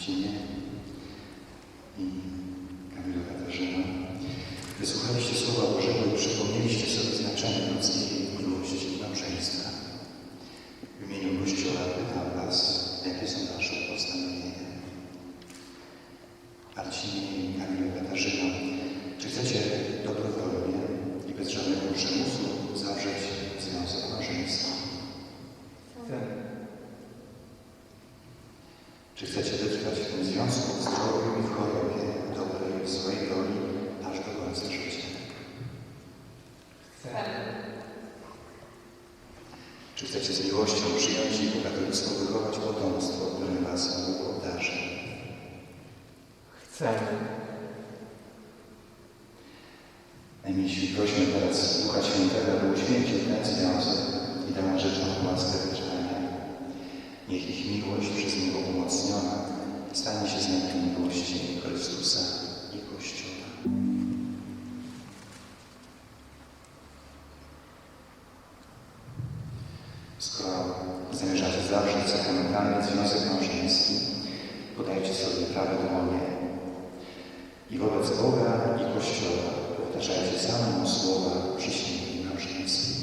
Marcinie i Kamilu Katarzyna. Wysłuchaliście Słowa Bożego i przypomnieliście sobie znaczenie ludzkiej miłości i małżeństwa. W imieniu Kościoła pytam Was, jakie są Wasze postanowienia. Marcinie i Kamilu Katarzyna, czy chcecie dobrowolnie i bez żadnego przymusu zawrzeć związek małżeństwa? Chcemy. Czy chcecie wytrwać w tym związku w zdrowiu i w chorobie, w dobrej i złej doli, aż do końca życia? Chcemy. Czy chcecie z miłością przyjąć i po katolicku wychować potomstwo, którym Was Bóg obdarzy? Chcemy. Najmilsi prośmy teraz Ducha Świętego, by uświęcił ten związek i dał rzeczą łaskę. Niech ich miłość przez Niego umocniona stanie się znakiem miłości Chrystusa i Kościoła. Skoro zamierzacie zawrzeć sakramentalny związek małżeński, podajcie sobie prawe dłonie i wobec Boga i Kościoła powtarzajcie same słowa przysięgi małżeńskiej.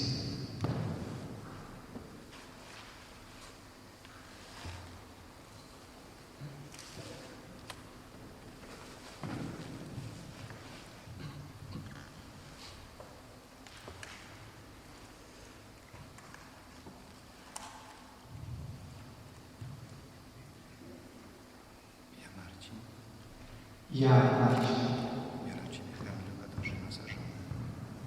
Ja Marcin, Ja, Marcin, biorę Ciebie Kamilu Katarzyna za żonę.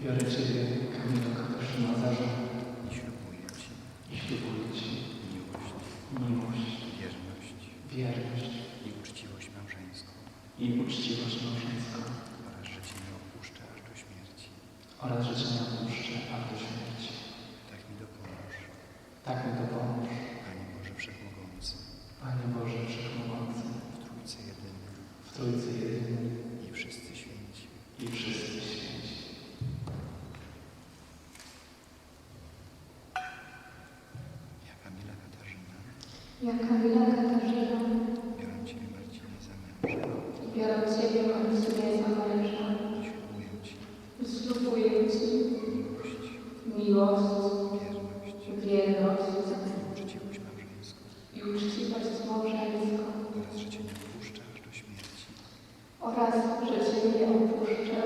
Biorę Ciebie, Kamilo Katarzyna, za żonę. I ślubuję Ci. I ślubuję Ci. Miłość, miłość, wierność. Wierność. I uczciwość małżeńską. I uczciwość małżeńską. Oraz że Cię nie opuszczę aż do śmierci. oraz że Cię nie opuszczę aż do śmierci. Tak mi dopomóż, Tak mi dopomóż, Ja Kamila Katarzyna, biorę Ciebie Marcinie za męża biorę Ciebie Marcinie za męża ślubuję Ci ślubuję Ci miłość, miłość, wierność. wierność. I uczciwość małżeńską i uczciwość małżeńską oraz że Cię nie opuszczę aż do śmierci. oraz, że Cię nie opuszczę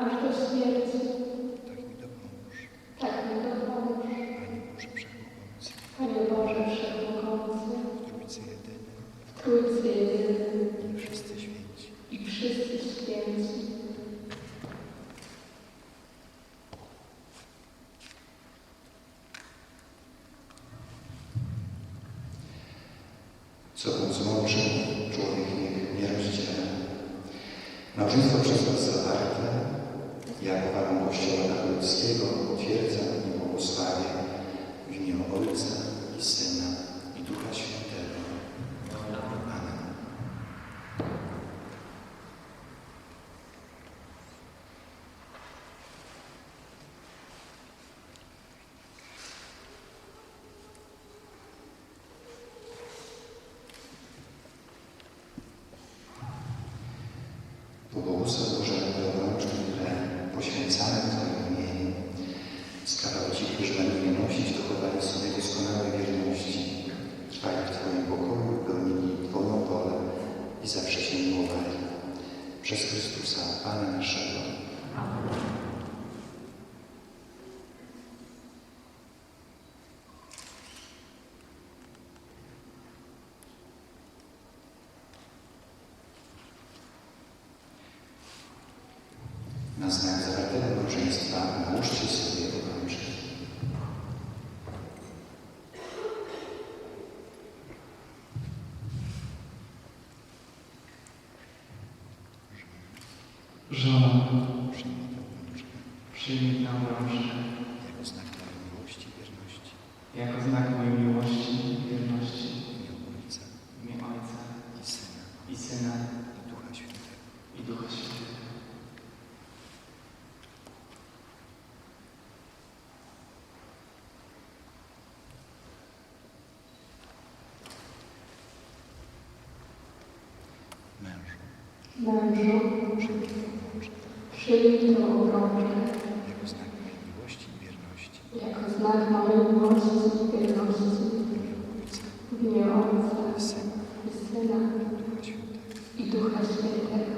aż do śmierci. Tak mi dopomóż, Tak mi dopomóż, Panie Boże Wszechmogący, Panie Boże Wszechmogący, w Trójcy Jedyny w Trójcy Jedyny i wszyscy święci. i wszyscy święci. Złączył, człowiek nie rozdziela. Małżeństwo przez Was zawarte, jako warunek Kościoła katolickiego, potwierdzam i błogosławię w imię Ojca i Syna i Ducha Świętego. Amen. Po błogosław Boże Teologiczny, które poświęcamy Twojemu imieniu, sprawiał Ci, którzy będą je nosić, dochowali sobie doskonałej wierności, trwali w Twoim pokoju, pełnili Twoją wolę i zawsze Cię miłowali. Przez Chrystusa, Pana naszego. Na znak zawartego małżeństwa nałóżcie sobie obrączki. Żona, Przyjmij tę obrączkę. Przyjmij tę obrączkę jako znak mojej miłości i wierności jako znak mojej miłości i wierności w imię Ojca w imię Ojca i Syna i Syna i Ducha Świętego. i Ducha Świętego. Mężu, przyjmij tę obrączkę jako znak mojej miłości i wierności. jako znak mojej miłości i wierności W imię Ojca w imię Ojca i Syna i Syna i Ducha Świętego. i Ducha Świętego.